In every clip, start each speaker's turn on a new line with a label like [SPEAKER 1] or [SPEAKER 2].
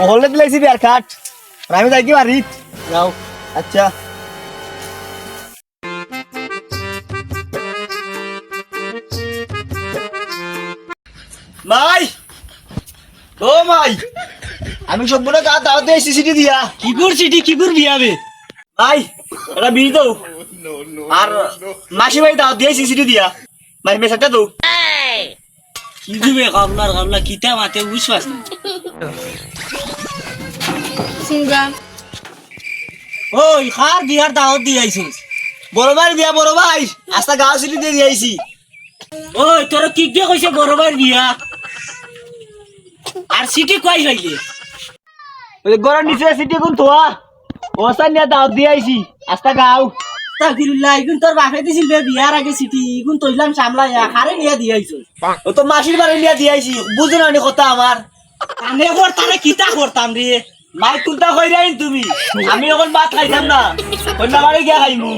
[SPEAKER 1] ও হলে দিলাইছি বিয়ার কাট আর আমি যাই কি বাড়ি? যাও আচ্ছা। মাই! ও মাই! আমি সম্পূর্ণ গা দাওয়াত দিয়ে সিসিটি দিয়া।
[SPEAKER 2] কি করছি এটি কি করবি আবে?
[SPEAKER 1] ভাই ওরা বিড়ি দাও আর মাসি ভাই দাওয়াত দিয়ে সিসিটি দিয়া। মাই মেসাটা দাও
[SPEAKER 2] কি দিবে? কামলার কামলা কিতা মাতে বুঝবাস। না
[SPEAKER 3] সিঙ্গা
[SPEAKER 2] ওই খার বিহার দাওয়াত দিয়ে আইছিস
[SPEAKER 1] বড় ভাই বিয়া বড় ভাই আস্তা গাঁও সিটি দিয়ে দিয়েছি
[SPEAKER 2] ওই তোর কি দিয়ে কইছে বড় ভাইয়ের বিয়া? আর সিটি কই হইলে?
[SPEAKER 1] ওই গরম নিচে সিটি কোন তোয়া ওসান নিয়ে দাওয়াত দিয়ে আইছি। আস্তা গাঁও।
[SPEAKER 2] তাকিরুল্লাহ ইগুন তোর বাপে দিছিল বে বিয়ার আগে সিটি ইগুন তৈলাম সামলাইয়া খারে নিয়ে দিয়ে আইছিস
[SPEAKER 1] ও তো মাসির বাড়ি নিয়ে দিয়ে আইছি বুঝো না কথা আমার।
[SPEAKER 2] আনে করতাম কিতা করতাম রে
[SPEAKER 1] মাই কুলতা কই রাইন তুমি। আমি এখন ভাত খাইতাম না। অন্য বাড়ি গিয়া খাইমু।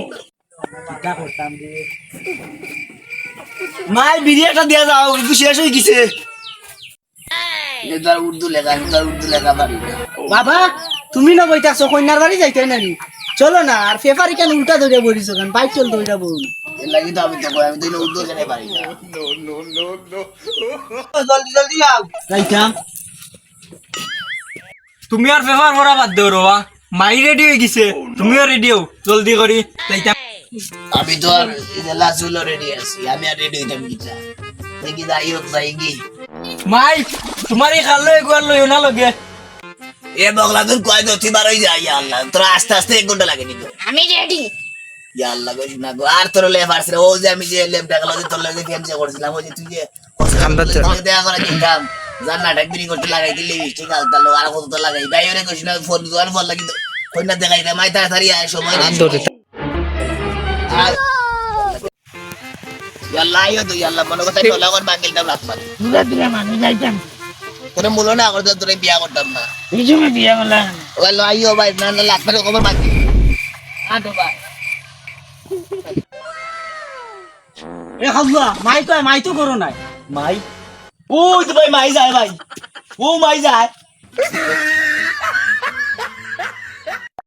[SPEAKER 1] মাই বিড়ি একটা দিয়ে যাও একটু শেষ হয়ে গেছে। উর্দু লেখা উর্দু লেখা না
[SPEAKER 2] বাবা তুমি না বইতাছো কন্যার বাড়ি যাইতে নাকি? চলো না আর পেপারি কেন উল্টা ধরে বলিস কেন? বাইক চল বল
[SPEAKER 1] এর লাগি তো আমি তো আমি তো উর্দু লেখা পারি না।
[SPEAKER 2] জলদি জলদি আও যাইতাম।
[SPEAKER 4] তুমি আর পেপার ভরা বাদ দেও রবা মাই রেডি হয়ে গেছে তুমিও রেডি হও জলদি করি
[SPEAKER 1] আমি তো আর লাস্ট হলো রেডি আছি আমি আর রেডি হইতাম দেখি যাই হোক যাই কি
[SPEAKER 4] মাই তোমার এই খাল লই না লগে
[SPEAKER 1] এ বগলা তোর কয় দতি বার হয়ে যায় ইয়া আল্লাহ তোর আস্তে আস্তে এক ঘণ্টা লাগে নিতো
[SPEAKER 3] আমি রেডি
[SPEAKER 1] ইয়া আল্লাহ কইস না গো আর তোর লেফ আসছে ও যে আমি যে লেফ ডাকলা যে তোর লাগে ফেমসে করছিলাম ওই যে তুই যে। দেখা করে কিনতাম জান্নাটা বিক্রি করতে লাগাই দিলে লিপস্টিক আলতালো আর কত তো লাগাই? ভাই ওরে কইস না ফোন তো আর ফোন লাগি কইনা দেখাই দে মাই তাড়াতাড়ি আয় সময় তো মনে কথা
[SPEAKER 2] দূরে দূরে মানুষ যাইতাম
[SPEAKER 1] না করে তোরে বিয়া করতাম না।
[SPEAKER 2] এই সময় বিয়া করলাম
[SPEAKER 1] ওই লো আইও ভাই না না লাগবে খবর বাকি। আটো ভাই।
[SPEAKER 2] এ হাল্লা মাই কয় মাই তো করো নাই।
[SPEAKER 1] মাই ও তো ভাই মাই যায় ভাই ও মাই যায়